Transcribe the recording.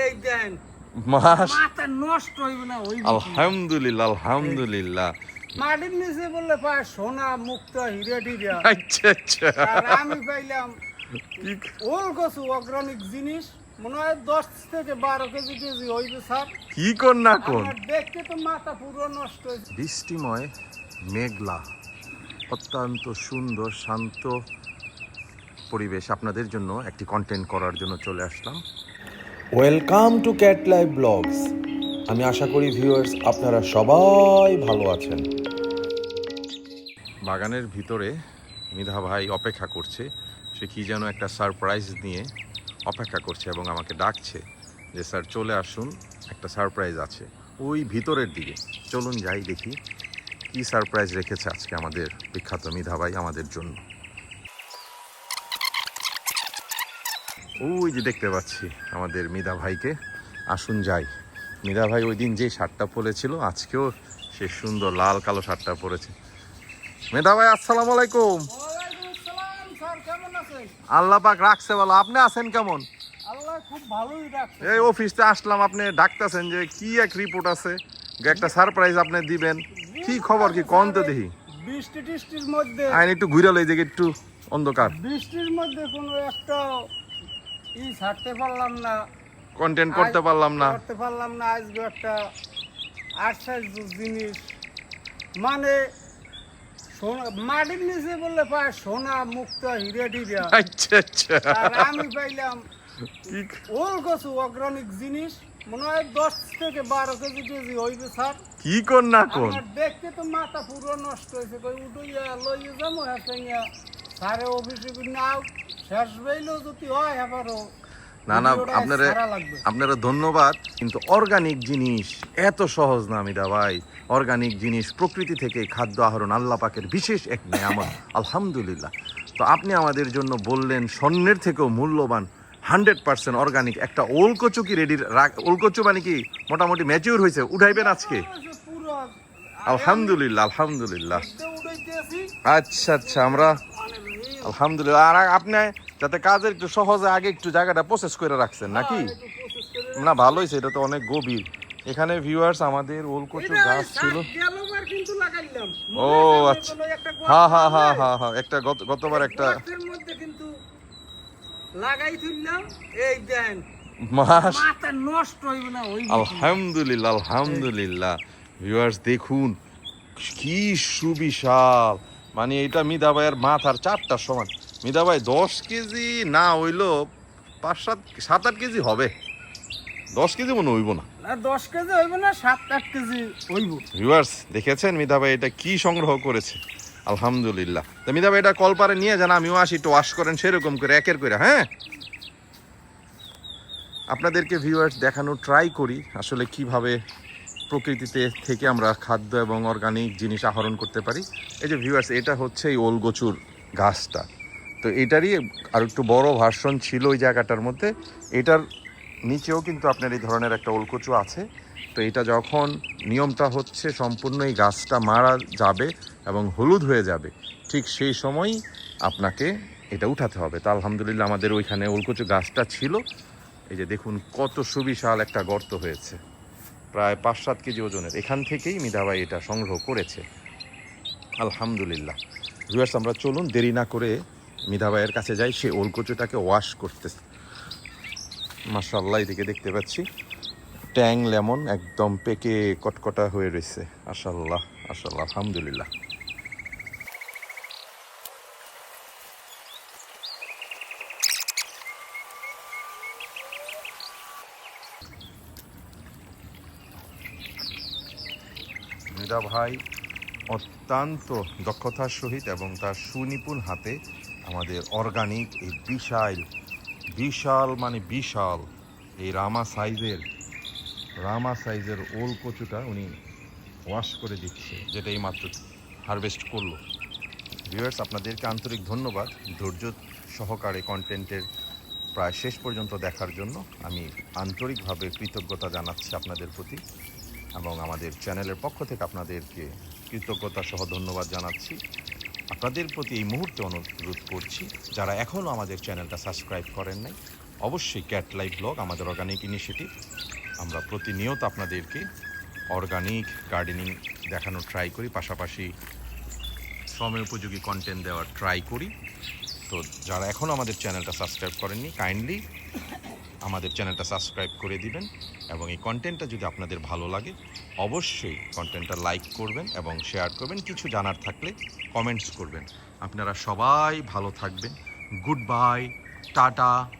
এই দেন। মাস। মাথা নষ্ট হইবে না আলহামদুলিল্লাহ আলহামদুলিল্লাহ। মাটির নিচে বললে পায় সোনা মুক্ত হিরে টিরা। আচ্ছা আচ্ছা। আমি পাইলাম ওল কচু অর্গানিক জিনিস মনে হয় দশ থেকে বারো কেজি কেজি হইবে স্যার। কি কর না কোন দেখতে তো মাথা পুরো নষ্ট হয়েছে বৃষ্টিময় মেঘলা অত্যন্ত সুন্দর শান্ত পরিবেশ আপনাদের জন্য একটি কন্টেন্ট করার জন্য চলে আসলাম। Welcome to cat live blogs আমি আশা করি ভিউয়ার্স আপনারা সবাই ভালো আছেন। বাগানের ভিতরে মিধা ভাই অপেক্ষা করছে, সে কি যেন একটা সারপ্রাইজ নিয়ে অপেক্ষা করছে এবং আমাকে ডাকছে যে স্যার চলে আসুন, একটা সারপ্রাইজ আছে। ওই ভিতরের দিকে। চলুন যাই দেখি, কি সারপ্রাইজ রেখেছে আজকে আমাদের বিখ্যাত মিধা ভাই আমাদের জন্য। ওই যে দেখতে পাচ্ছি আমাদের মিধা ভাইকে। আসুন যাই। মিধা ভাই ওই দিন যে শার্টটা পরেছিল আজকেও সে সুন্দর লাল কালো শার্টটা পরেছে। মেধা ভাই আসসালামু আলাইকুম। আল্লাহ পাক রাখছে বলো আপনি আছেন কেমন? এই অফিসে আসলাম আপনি ডাকতেছেন যে কি এক রিপোর্ট আছে? একটা সারপ্রাইজ আপনি দিবেন। কি খবর কি কোন তো দেখি। বৃষ্টি টিষ্টির মধ্যে আইন একটু ঘুরে লই যে একটু অন্ধকার। বৃষ্টির মধ্যে কোনো একটা ই ছাড়তে পারলাম না। কন্টেন্ট করতে পারলাম না। করতে পারলাম না আজকে একটা আশ্চর্য জিনিস। মানে মাটির নিচে বললে পায় সোনা মুক্ত হিরে আচ্ছা আচ্ছা। আমি পাইলাম ওল কচু অর্গানিক জিনিস মনে হয় দশ থেকে বারো কেজি কেজি হইবে স্যার। কি কর না আমার দেখতে তো মাথা পুরো নষ্ট হয়েছে কই উঠইয়া লইয়ে যাব হ্যাঁ সারে অফিসে নাও। শেষ বেইলেও যদি হয় এবারও না না আপনারা আপনারা ধন্যবাদ কিন্তু অর্গানিক জিনিস এত সহজ না আমিদা ভাই। অর্গানিক জিনিস প্রকৃতি থেকে খাদ্য আহরণ আল্লাহ পাকের বিশেষ এক নিয়ামত আলহামদুলিল্লাহ। তো আপনি আমাদের জন্য বললেন স্বর্ণের থেকেও মূল্যবান হান্ড্রেড পার্সেন্ট অর্গানিক একটা ওলকচু কি রেডি ওলকচু মানে কি মোটামুটি ম্যাচিউর হয়েছে উঠাইবেন আজকে? আলহামদুলিল্লাহ আলহামদুলিল্লাহ। আচ্ছা আচ্ছা আমরা আলহামদুলিল্লাহ আর আপনি যাতে কাজের একটু সহজে আগে একটু জায়গাটা প্রসেস করে রাখছেন নাকি? না ভালোই এটা তো অনেক গভীর। এখানে ভিউয়ার্স আমাদের ওলকচু গাছ ছিল। ও আচ্ছা। হ্যাঁ হ্যাঁ হ্যাঁ হ্যাঁ হ্যাঁ একটা গত- গতবার একটা গর্তের মধ্যে কিন্তু লাগাই এই দেন মাস নষ্ট হইবে না আলহামদুলিল্লাহ আলহামদুলিল্লাহ। ভিউয়ার্স দেখুন কি সুবিশাল। মানে এটা মিদা ভাইয়ের মাথার চারটার সমান। মিদা ভাই দশ কেজি না হইল পাঁচ সাত সাত আট কেজি হবে। দশ কেজি মনে হইব না। না দশ কেজি হইবে না সাত আট কেজি হইব। ভিউয়ার্স দেখেছেন মিদা ভাই এটা কি সংগ্রহ করেছে? আলহামদুলিল্লাহ। তো মিদা ভাই এটা কলপারে নিয়ে যান আমিও আসি একটু ওয়াশ করেন সেরকম করে একের করে হ্যাঁ? আপনাদেরকে ভিউয়ার্স দেখানোর ট্রাই করি আসলে কীভাবে প্রকৃতিতে থেকে আমরা খাদ্য এবং অর্গানিক জিনিস আহরণ করতে পারি। এই যে ভিউয়ার্স এটা হচ্ছে এই ওলগচুর গাছটা। তো এটারই আর একটু বড় ভার্সন ছিল ওই জায়গাটার মধ্যে। এটার নিচেও কিন্তু আপনার এই ধরনের একটা ওলকচু আছে। তো এটা যখন নিয়মটা হচ্ছে সম্পূর্ণ এই গাছটা মারা যাবে এবং হলুদ হয়ে যাবে, ঠিক সেই সময়ই আপনাকে এটা উঠাতে হবে। তা আলহামদুলিল্লাহ আমাদের ওইখানে ওলকচু গাছটা ছিল। এই যে দেখুন কত সুবিশাল একটা গর্ত হয়েছে। প্রায় পাঁচ সাত কেজি ওজনের। এখান থেকেই মিধাবাই এটা সংগ্রহ করেছে। আলহামদুলিল্লাহ। ভিউয়ার্স, আমরা চলুন দেরি না করে মিধাবাইয়ের কাছে যাই, সে ওলকচুটাকে ওয়াশ করতে মাশাল্লাহ এদিকে দেখতে পাচ্ছি। ট্যাং লেমন একদম পেকে কটকটা হয়ে রয়েছে। আশাল্লাহ আশাল্লাহ আলহামদুলিল্লাহ। মৃদা ভাই অত্যন্ত দক্ষতার সহিত এবং তার সুনিপুণ হাতে আমাদের অর্গানিক এই বিশাল বিশাল মানে বিশাল এই রামা সাইজের রামা সাইজের ওল কচুটা উনি ওয়াশ করে দিচ্ছে যেটা এই মাত্র হারভেস্ট করল। ভিউয়ার্স আপনাদেরকে আন্তরিক ধন্যবাদ ধৈর্য সহকারে কন্টেন্টের প্রায় শেষ পর্যন্ত দেখার জন্য। আমি আন্তরিকভাবে কৃতজ্ঞতা জানাচ্ছি আপনাদের প্রতি এবং আমাদের চ্যানেলের পক্ষ থেকে আপনাদেরকে কৃতজ্ঞতা সহ ধন্যবাদ জানাচ্ছি। আপনাদের প্রতি এই মুহূর্তে অনুরোধ করছি, যারা এখনও আমাদের চ্যানেলটা সাবস্ক্রাইব করেন নাই, অবশ্যই ক্যাট লাইফ ব্লগ, আমাদের অর্গানিক ইনিশিয়েটিভ আমরা প্রতিনিয়ত আপনাদেরকে অর্গানিক গার্ডেনিং দেখানোর ট্রাই করি, পাশাপাশি সময় উপযোগী কন্টেন্ট দেওয়ার ট্রাই করি। তো যারা এখনও আমাদের চ্যানেলটা সাবস্ক্রাইব করেননি কাইন্ডলি আমাদের চ্যানেলটা সাবস্ক্রাইব করে দিবেন এবং এই কন্টেন্টটা যদি আপনাদের ভালো লাগে, অবশ্যই কন্টেন্টটা লাইক করবেন এবং শেয়ার করবেন। কিছু জানার থাকলে কমেন্টস করবেন। আপনারা সবাই ভালো থাকবেন। Good bye tata.